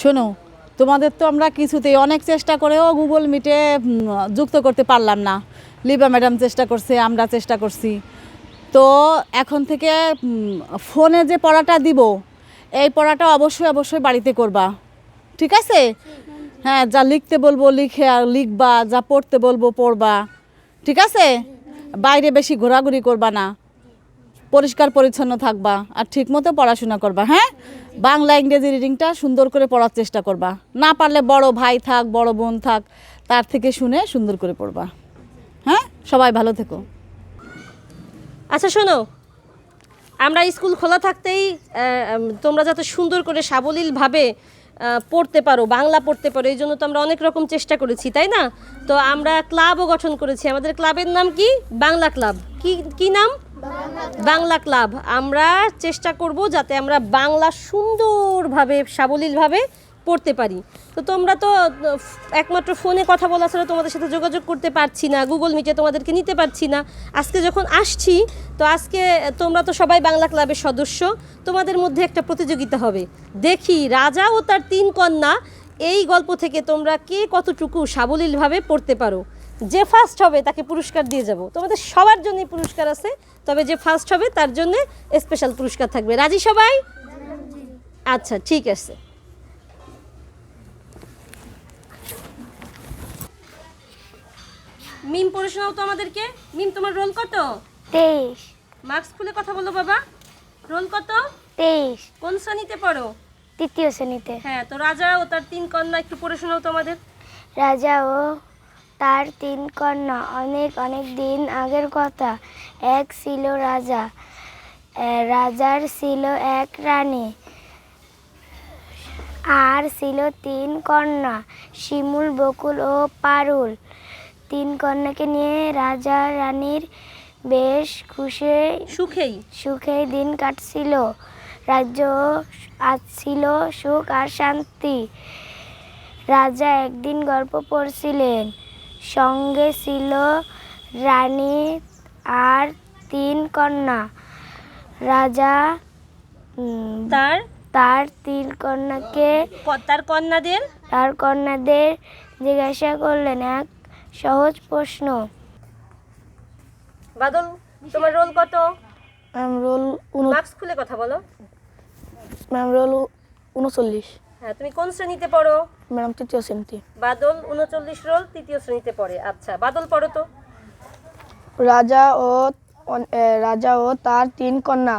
শোনো, তোমাদের তো আমরা কিছুতেই অনেক চেষ্টা করেও গুগল মিটে যুক্ত করতে পারলাম না। লিবা ম্যাডাম চেষ্টা করছে, আমরা চেষ্টা করছি। তো এখন থেকে ফোনে যে পড়াটা দিব, এই পড়াটা অবশ্যই অবশ্যই বাড়িতে করবা। ঠিক আছে? হ্যাঁ যা লিখতে বলব, লিখে আর লিখবা, যা পড়তে বলব, পড়বা। ঠিক আছে? বাইরে বেশি ঘোরাঘুরি করবা না। পরিষ্কার পরিচ্ছন্ন থাকবা আর ঠিকমতো পড়াশোনা করবা হ্যাঁ? বাংলা, ইংরেজি রিডিংটা সুন্দর করে পড়ার চেষ্টা করবা। না পারলে বড় ভাই থাক, বড় বোন থাক, তার থেকে শুনে সুন্দর করে পড়বা হ্যাঁ? সবাই ভালো থেকো। আচ্ছা শোনো। আমরা স্কুল খোলা থাকতেই তোমরা যাতে সুন্দর করে সাবলীলভাবে পড়তে পারো, বাংলা পড়তে পারো, এই জন্য তো আমরা অনেক রকম চেষ্টা করেছি, তাই না? তো আমরা ক্লাবও গঠন করেছি। আমাদের ক্লাবের নাম কি? বাংলা ক্লাব। কি কি নাম? বাংলা ক্লাব। আমরা চেষ্টা করব যাতে আমরা বাংলা সুন্দরভাবে, সাবলীলভাবে পড়তে পারি। তো তোমরা তো, একমাত্র ফোনে কথা বলা ছাড়া তোমাদের সাথে যোগাযোগ করতে পারছি না গুগল মিটে তোমাদেরকে নিতে পারছি না। আজকে যখন আসছি, তো আজকে তোমরা তো সবাই বাংলা ক্লাবের সদস্য, তোমাদের মধ্যে একটা প্রতিযোগিতা হবে। দেখি, রাজা ও তার তিন কন্যা, এই গল্প থেকে তোমরা কে কতটুকু সাবলীলভাবে পড়তে পারো? যে ফার্স্ট হবে তাকে পুরস্কার দিয়ে যাব। তোমাদের সবার জন্যই পুরস্কার আছে তবে যে ফার্স্ট হবে তার জন্য স্পেশাল পুরস্কার থাকবে। রাজি সবাই? আচ্ছা ঠিক আছে। মিম পড়ে শোনাও তো আমাদেরকে। মিম তোমার রোল কত? তেইশ। মার্কস খুলে কথা বলো বাবা। রোল কত? তেইশ। কোন শ্রেণীতে পড়ো? তৃতীয় শ্রেণীতে। হ্যাঁ তো রাজা ও তার তিন কন্যা একটু পড়ে শোনাও তো আমাদের। রাজা ও তার তিন কন্যা। অনেক অনেক দিন আগের কথা। এক ছিল রাজা। রাজার ছিল এক রানী। আর ছিল তিন কন্যা শিমুল বকুল ও পারুল। তিন কন্যাকে নিয়ে রাজা রানীর বেশ খুশি সুখেই। সুখে দিন কাটছিল। রাজ্য ছিল সুখ আর শান্তি। রাজা একদিন গল্প পড়ছিলেন। সঙ্গে ছিল রানী আর তিন কন্যা। রাজা তার? তার তিন কন্যাকে তার কন্যাদের? তার কন্যাদের জিজ্ঞাসা করলেন এক সহজ প্রশ্ন। বাদল তোমার রোল কত? ম্যাম রোল মার্কস খুলে কথা বলো। ম্যাম রোল উনচল্লিশ। হ্যাঁ তুমি কোন শ্রেণীতে পড়ো? ম্যাডাম তৃতীয় শ্রেণীতে। বাদল উনচল্লিশ রোল তৃতীয় শ্রেণীতে পড়ে। আচ্ছা বাদল পড়ো তো। রাজা ও রাজা ও তার তিন কন্যা।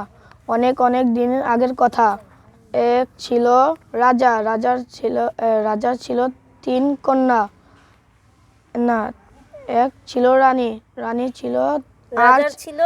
অনেক অনেক দিন আগের কথা। এক ছিল রাজা রাজার ছিল রাজার ছিল তিন কন্যা। না এক ছিল রানী। রানী ছিল আর ছিল